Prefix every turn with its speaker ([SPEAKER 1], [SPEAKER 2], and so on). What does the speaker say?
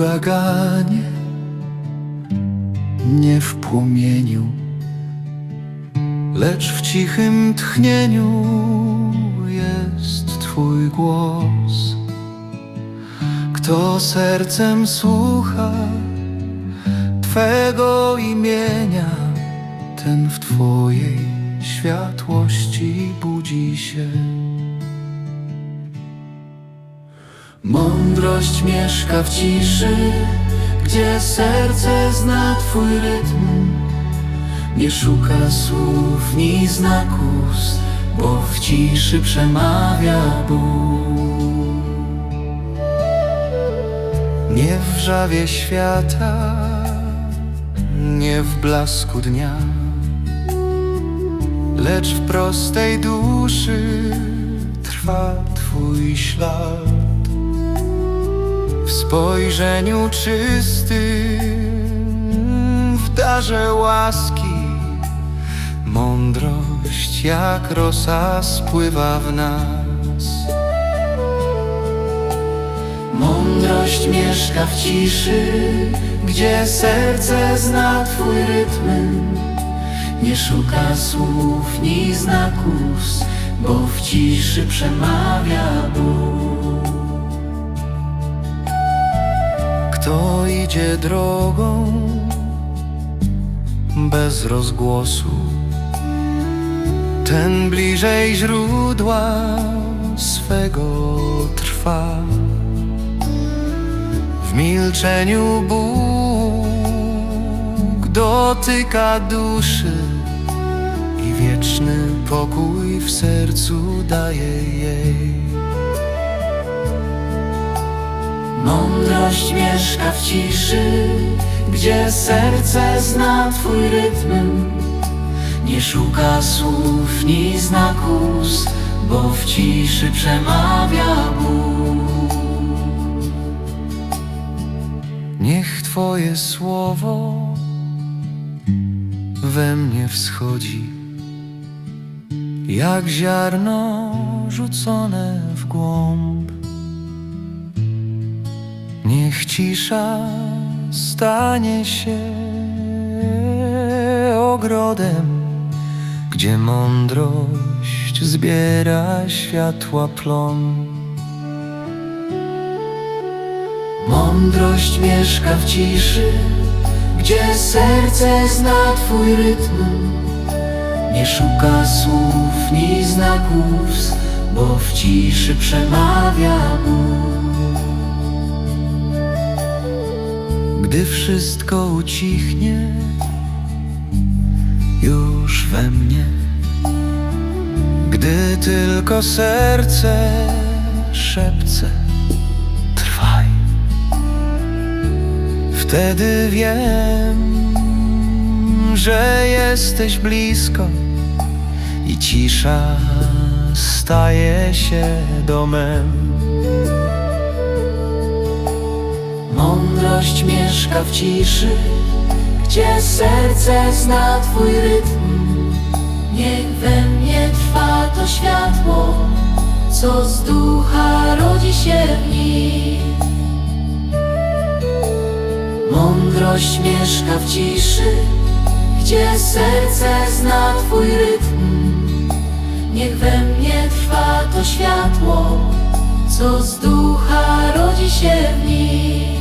[SPEAKER 1] huraganie, nie w płomieniu, lecz w cichym tchnieniu jest Twój głos. Kto sercem słucha Twego imienia, ten w Twojej światłości budzi się. Mądrość mieszka w ciszy, gdzie serce zna Twój rytm. Nie szuka słów ni znaków, bo w ciszy przemawia Bóg. Nie w wrzawie świata, nie w blasku dnia, lecz w prostej duszy trwa Twój ślad. Spojrzeniu czystym, w darze łaski, mądrość jak rosa spływa w nas. Mądrość mieszka w ciszy, gdzie serce zna Twój rytm. Nie szuka słów ni znaków, bo w ciszy przemawia Bóg. Kto idzie drogą bez rozgłosu, ten bliżej źródła swego trwa. W milczeniu Bóg dotyka duszy i wieczny pokój w sercu daje jej. Mądrość mieszka w ciszy, gdzie serce zna Twój rytm. Nie szuka słów ni znaków, bo w ciszy przemawia Bóg. Niech Twoje słowo we mnie wschodzi, jak ziarno rzucone w głąb. Cisza stanie się ogrodem, gdzie mądrość zbiera światła plon. Mądrość mieszka w ciszy, gdzie serce zna Twój rytm. Nie szuka słów ni znaków, bo w ciszy przemawia Bóg. Gdy wszystko ucichnie, już we mnie, gdy tylko serce szepce, trwaj. Wtedy wiem, że jesteś blisko i cisza staje się domem. Mądrość mieszka w ciszy, gdzie serce zna Twój rytm.
[SPEAKER 2] Niech we mnie trwa to światło, co z ducha rodzi się w nim. Mądrość mieszka w ciszy, gdzie serce zna Twój rytm. Niech we mnie trwa to światło, co z ducha rodzi się w nim.